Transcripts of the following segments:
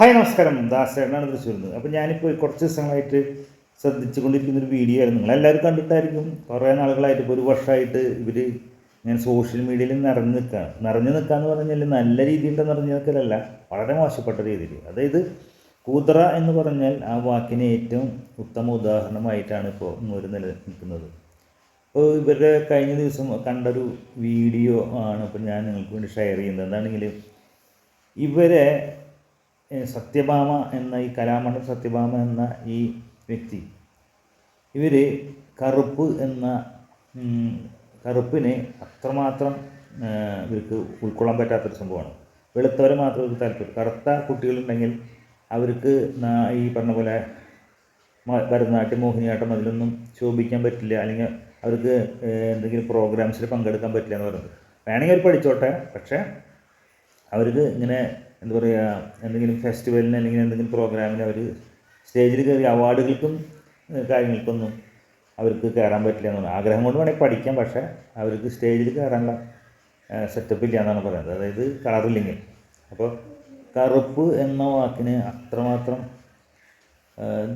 Hi നമസ്കാരം. ദാസേട്ടനാണ് തൃശ്ശൂരിൽ നിന്ന്. അപ്പോൾ ഞാനിപ്പോൾ കുറച്ച് ദിവസങ്ങളായിട്ട് ശ്രദ്ധിച്ചുകൊണ്ടിരിക്കുന്ന ഒരു വീഡിയോ ആയിരുന്നു. നിങ്ങളെല്ലാവരും കണ്ടിട്ടായിരിക്കും. കുറേ നാളുകളായിട്ട് ഇപ്പോൾ ഒരു വർഷമായിട്ട് ഇവർ ഞാൻ സോഷ്യൽ മീഡിയയിൽ നിറഞ്ഞു നിൽക്കുകയാണ് നിറഞ്ഞു നിൽക്കുക എന്ന് പറഞ്ഞാൽ നല്ല രീതിയിൽ നിറഞ്ഞു നിൽക്കലല്ല വളരെ മോശപ്പെട്ട രീതിയിൽ അതായത് കൂതറ എന്ന് പറഞ്ഞാൽ ആ വാക്കിന് ഏറ്റവും ഉത്തമ ഉദാഹരണമായിട്ടാണ് ഇപ്പോൾ ഒരു നിലനിൽക്കുന്നത്. അപ്പോൾ ഇവരുടെ കഴിഞ്ഞ ദിവസം കണ്ടൊരു വീഡിയോ ആണ് ഇപ്പോൾ ഞാൻ നിങ്ങൾക്ക് വേണ്ടി ഷെയർ ചെയ്യുന്നത്. എന്താണെങ്കിൽ ഇവരെ സത്യഭാമ എന്ന ഈ കലാമണ്ഡലം സത്യഭാമ എന്ന ഈ വ്യക്തി. ഇവർ കറുപ്പ് എന്ന കറുപ്പിനെ അത്രമാത്രം ഇവർക്ക് ഉൾക്കൊള്ളാൻ പറ്റാത്തൊരു സംഭവമാണ്. വെളുത്തവരെ മാത്രം ഇവർക്ക് താല്പര്യം കറുത്ത കുട്ടികളുണ്ടെങ്കിൽ അവർക്ക് ഈ പറഞ്ഞ പോലെ ഭരതനാട്യം മോഹിനിയാട്ടം അതിലൊന്നും ശോഭിക്കാൻ പറ്റില്ല. അല്ലെങ്കിൽ അവർക്ക് എന്തെങ്കിലും പ്രോഗ്രാംസിൽ പങ്കെടുക്കാൻ പറ്റില്ല എന്ന് പറയുന്നത്. വേണമെങ്കിൽ അവർ പഠിച്ചോട്ടെ. പക്ഷേ അവർക്ക് ഇങ്ങനെ എന്താ പറയുക എന്തെങ്കിലും ഫെസ്റ്റിവലിന് അല്ലെങ്കിൽ എന്തെങ്കിലും പ്രോഗ്രാമിന് അവർ സ്റ്റേജിൽ കയറി അവാർഡുകൾക്കും കാര്യങ്ങൾക്കൊന്നും അവർക്ക് കയറാൻ പറ്റില്ല എന്നാണ്. ആഗ്രഹം കൊണ്ട് വേണമെങ്കിൽ പഠിക്കാം പക്ഷേ അവർക്ക് സ്റ്റേജിൽ കയറാനുള്ള സെറ്റപ്പ് ഇല്ല എന്നാണ് പറയുന്നത്. അതായത് കളറില്ലെങ്കിൽ അപ്പോൾ കറുപ്പ് എന്ന വാക്കിന് അത്രമാത്രം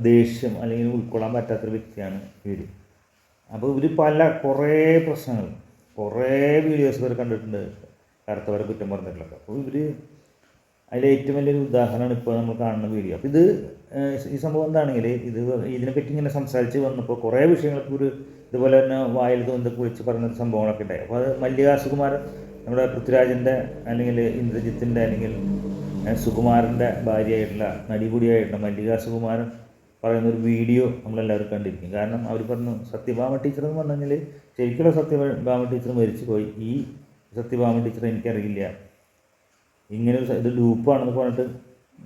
ദേഷ്യം അല്ലെങ്കിൽ ഉൾക്കൊള്ളാൻ പറ്റാത്തൊരു വ്യക്തിയാണ് ഇവർ അപ്പോൾ ഇവർ പല കുറേ പ്രശ്നങ്ങൾ കുറേ വീഡിയോസ് ഇവർ കണ്ടിട്ടുണ്ട് കറുത്തവരെ കുറ്റം പറഞ്ഞിട്ടുള്ളത്. അപ്പോൾ ഇവർ അതിലെ ഏറ്റവും വലിയൊരു ഉദാഹരണമാണ് ഇപ്പോൾ നമ്മൾ കാണുന്ന വീഡിയോ അപ്പോൾ ഇത് ഈ സംഭവം എന്താണെങ്കിൽ ഇത് ഇതിനെപ്പറ്റി ഇങ്ങനെ സംസാരിച്ച് വന്നപ്പോൾ കുറേ വിഷയങ്ങൾക്ക് ഒരു ഇതുപോലെ തന്നെ വായിൽ തോന്നി വിളിച്ച് പറഞ്ഞ സംഭവങ്ങളൊക്കെ ഉണ്ടായി. അപ്പോൾ അത് മല്ലിക സുകുമാരൻ നമ്മുടെ പൃഥ്വിരാജിന്റെ അല്ലെങ്കിൽ ഇന്ദ്രജിത്തിന്റെ അല്ലെങ്കിൽ സുകുമാരന്റെ ഭാര്യയായിട്ടുള്ള നടിപുടിയായിട്ടുള്ള മല്ലിക സുകുമാരൻ പറയുന്ന ഒരു വീഡിയോ നമ്മളെല്ലാവരും കണ്ടിരിക്കും. കാരണം അവർ പറഞ്ഞു സത്യഭാമ ടീച്ചർ എന്ന് പറഞ്ഞു കഴിഞ്ഞാൽ ശരിക്കുള്ള സത്യഭാമ ടീച്ചർ മരിച്ചു പോയി ഈ സത്യഭാമ ടീച്ചർ എനിക്കറിയില്ല. ഇങ്ങനെ ഇത് ലൂപ്പാണെന്ന് പറഞ്ഞിട്ട്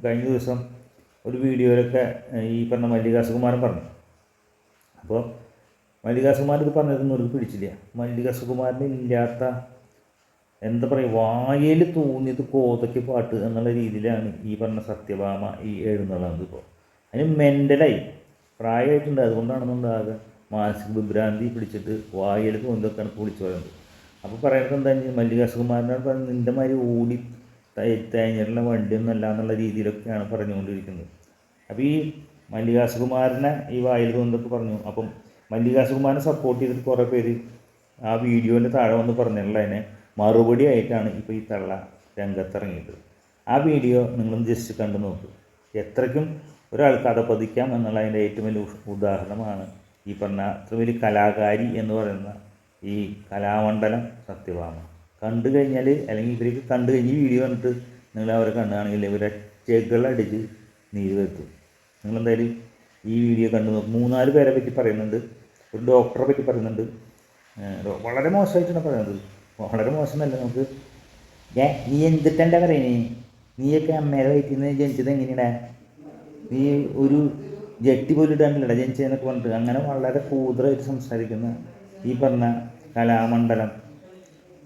കഴിഞ്ഞ ദിവസം ഒരു വീഡിയോയിലൊക്കെ ഈ പറഞ്ഞ മല്ലിക സുകുമാരൻ പറഞ്ഞു. അപ്പോൾ മല്ലിക ഇത് പറഞ്ഞതൊന്നും ഒരു പിടിച്ചില്ല. മല്ലിക സുകുമാരന് ഇല്ലാത്ത എന്താ പറയുക വായയിൽ തോന്നിയത് കോതയ്ക്ക് പാട്ട് എന്നുള്ള രീതിയിലാണ് ഈ പറഞ്ഞ സത്യഭാമ ഈ എഴുന്നള്ളത് ഇപ്പോൾ അതിന് മെന്റലായി പ്രായമായിട്ടുണ്ട് അതുകൊണ്ടാണെന്നുണ്ടാകുക മാനസിക വിഭ്രാന്തി പിടിച്ചിട്ട് വായയിൽ തോന്നിയതൊക്കെയാണ് ഇപ്പോൾ വിളിച്ചു പറയുന്നത്. അപ്പോൾ പറയുന്നത് എന്താ മല്ലിക സുകുമാരനോട് പറഞ്ഞത് നിന്റെ മാതിരി ഓടി തേ- തേഞ്ഞിട്ടുള്ള വണ്ടിയൊന്നും അല്ല എന്നുള്ള രീതിയിലൊക്കെയാണ് പറഞ്ഞുകൊണ്ടിരിക്കുന്നത്. അപ്പോൾ ഈ മല്ലികാസുകുമാരനെ ഈ വായിൽ കൊണ്ടൊക്കെ പറഞ്ഞു. അപ്പം മല്ലികാസുകുമാരനെ സപ്പോർട്ട് ചെയ്തിട്ട് കുറേ പേര് ആ വീഡിയോന്റെ താഴെ വന്ന് പറഞ്ഞിട്ടുള്ളതിനെ മറുപടി ആയിട്ടാണ് ഇപ്പോൾ ഈ തള്ള രംഗത്തിറങ്ങിയത്. ആ വീഡിയോ നിങ്ങളൊന്ന് ജസ്റ്റ് കണ്ടു നോക്ക്. എത്രയ്ക്കും ഒരാൾക്ക് അടപ്പതിക്കാം എന്നുള്ള അതിന്റെ ഏറ്റവും വലിയ ഉദാഹരണമാണ് ഈ പറഞ്ഞ അത്ര വലിയ കലാകാരി എന്ന് പറയുന്ന ഈ കലാമണ്ഡലം സത്യഭാമ. കണ്ടു കഴിഞ്ഞാൽ അല്ലെങ്കിൽ ഇവർക്ക് കണ്ടു കഴിഞ്ഞ് ഈ വീഡിയോ കണ്ടിട്ട് നിങ്ങൾ അവരെ കണ്ടുകയാണെങ്കിൽ ഇവരെ ചെകളടിച്ച് നീര് വരുത്തും. നിങ്ങളെന്തായാലും ഈ വീഡിയോ കണ്ടു നോക്കും. മൂന്നാൽ പേരെ പറ്റി പറയുന്നുണ്ട്. ഒരു ഡോക്ടറെ പറ്റി പറയുന്നുണ്ട്. വളരെ മോശമായിട്ടാണ് പറയുന്നത്. വളരെ മോശമല്ല നമുക്ക്. ഏ നീ എന്തിട്ടെന്താ പറയണേ നീയൊക്കെ അമ്മയുടെ വയറ്റിൽ നിന്ന് ജനിച്ചത് എങ്ങനെയാടാ? നീ ഒരു ജട്ടി പോലും ഇടാനില്ല ജനിച്ചതെന്നൊക്കെ പറഞ്ഞിട്ട്. അങ്ങനെ വളരെ കൂതറായിട്ട് സംസാരിക്കുന്ന ഈ പറഞ്ഞ കലാമണ്ഡലം.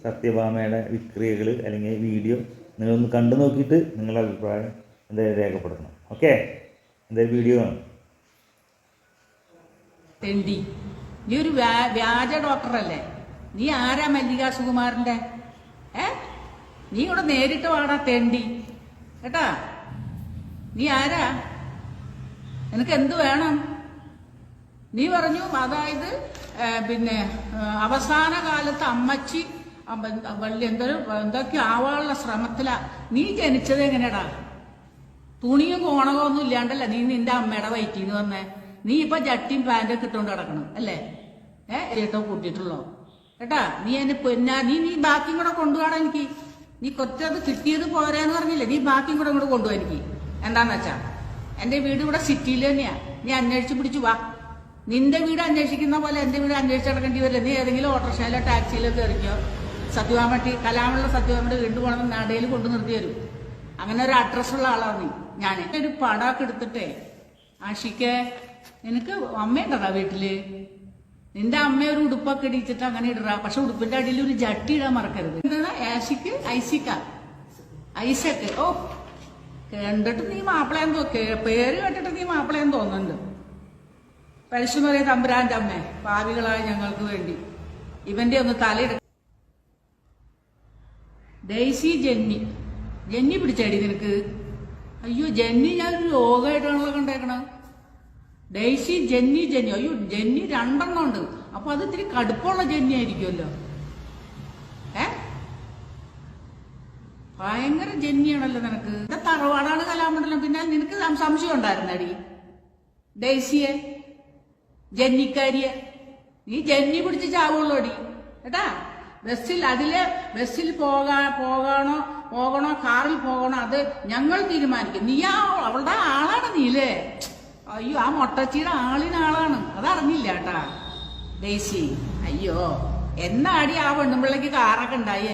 സത്യഭാമയുടെ വിക്രിയകൾ അല്ലെങ്കിൽ വീഡിയോ നിങ്ങളൊന്ന് കണ്ടു നോക്കിയിട്ട് നിങ്ങളുടെ അഭിപ്രായം എന്തായാലും രേഖപ്പെടുത്തണം. ഓക്കെ? എന്തായാലും വീഡിയോ കാണും. നീ ഒരു വ്യാജ ഡോക്ടറല്ലേ? നീ ആരാ മല്ലിക സുകുമാറിന്റെ ഏ? നീ ഇവിടെ നേരിട്ട് വാടാ തെണ്ടി. കേട്ടാ? നീ ആരാ? നിനക്ക് എന്ത് വേണം? നീ പറഞ്ഞു അതായത് പിന്നെ അവസാന കാലത്ത് അമ്മച്ചി അമ്മ- വള്ളി എന്തൊരു എന്തൊക്കെ ആവാനുള്ള ശ്രമത്തിലാ. നീ ജനിച്ചത് എങ്ങനെയാടാ തുണിയും കോണകവും ഒന്നും ഇല്ലാണ്ടല്ല നീ നിന്റെ അമ്മയുടെ വയറ്റിന്ന് വന്നേ? നീ ഇപ്പൊ ജട്ടിയും പാന്റൊക്കെ ഇട്ടുകൊണ്ട് കിടക്കണം അല്ലേ? ഏ ചേട്ടോ കൂട്ടിയിട്ടുള്ളോ? കേട്ടാ നീ എന്നെ പൊന്നാ നീ നീ ബാക്കിയും കൂടെ കൊണ്ടുപോകണം എനിക്ക്. നീ കൊച്ചത് കിട്ടിയത് പോരാന്ന് പറഞ്ഞില്ലേ? നീ ബാക്കിയും കൂടെ ഇങ്ങോട്ട് കൊണ്ടുപോകാൻ എനിക്ക്. എന്താന്ന് വെച്ചാ എന്റെ വീട് ഇവിടെ സിറ്റിയിൽ തന്നെയാ. നീ അന്വേഷിച്ച് പിടിച്ചു വാ. നിന്റെ വീട് അന്വേഷിക്കുന്ന പോലെ എന്റെ വീട് അന്വേഷിച്ചടക്കേണ്ടി വരില്ല. നീ ഏതെങ്കിലും ഓട്ടോറിക്ഷയിലോ ടാക്സിയിലോ കയറിക്കോ. സത്യവാമട്ടി കലാമുള്ള സത്യവാമട്ടി വീണ്ടും പോകണം നടയിൽ കൊണ്ടു നിർത്തി തരും അങ്ങനെ ഒരു അഡ്രസ്സുള്ള ആളാണ് നീ ഞാൻ ഒരു പടാക്ക് എടുത്തിട്ടേ ആഷിക്ക് എനിക്ക് അമ്മയുണ്ടടാ വീട്ടിൽ? നിന്റെ അമ്മ ഒരു ഉടുപ്പൊക്കെ ഇടിച്ചിട്ട് അങ്ങനെ ഇടറാ പക്ഷെ ഉടുപ്പിന്റെ അടിയിൽ ഒരു ജട്ടി ഇടാൻ മറക്കരുത്. എന്താ ആഷിക്ക് ഐസിക്ക ഐസക്ക് ഓ കണ്ടിട്ട് നീ മാപ്പിളയെന്ന് തോ കേ- പേര് കേട്ടിട്ട് നീ മാപ്പിളയെന്ന് തോന്നുന്നുണ്ട്. പരിശുമറിയ തമ്പുരാന്റെ അമ്മേ പാവികളായ ഞങ്ങൾക്ക് വേണ്ടി. ഇവന്റെ ഒന്ന് തലയിട ഡെയ്സി ജെന്നി. ജെന്നി പിടിച്ചടി നിനക്ക്? അയ്യോ ജെന്നി ഞാനൊരു രോഗമായിട്ടാണല്ലോ കണ്ടേക്കണ. Daisy Jenny Jenny. അയ്യോ ജെന്നി രണ്ടെണ്ണം ഉണ്ട്. അപ്പൊ അത് ഇത്തിരി കടുപ്പമുള്ള ജെന്നി ആയിരിക്കുമല്ലോ. ഏ? ഭയങ്കര ജെന്നിയാണല്ലോ നിനക്ക്. എന്റെ തറവാടാണ് കലാമണ്ഡലം. പിന്നെ നിനക്ക് സംശയം ഉണ്ടായിരുന്നടി. ഡേസിയെ ജന്നിക്കാരിയെ. നീ ജന്നി പിടിച്ച് ചാവുള്ളൂടി. കേട്ടാ? ബസ്സിൽ അതിൽ ബസ്സിൽ പോകാ പോകണോ പോകണോ കാറിൽ പോകണോ അത് ഞങ്ങൾ തീരുമാനിക്കും. നീ ആ അവളുടെ ആളാണ് നീലേ. അയ്യോ ആ മൊട്ടച്ചിയുടെ ആളിനാളാണ് അതറിഞ്ഞില്ല കേട്ടാ. ഡേസി അയ്യോ എന്നാടി ആ പെണ്ണുമ്പിള്ളക്ക് കാറൊക്കെ ഉണ്ടായി?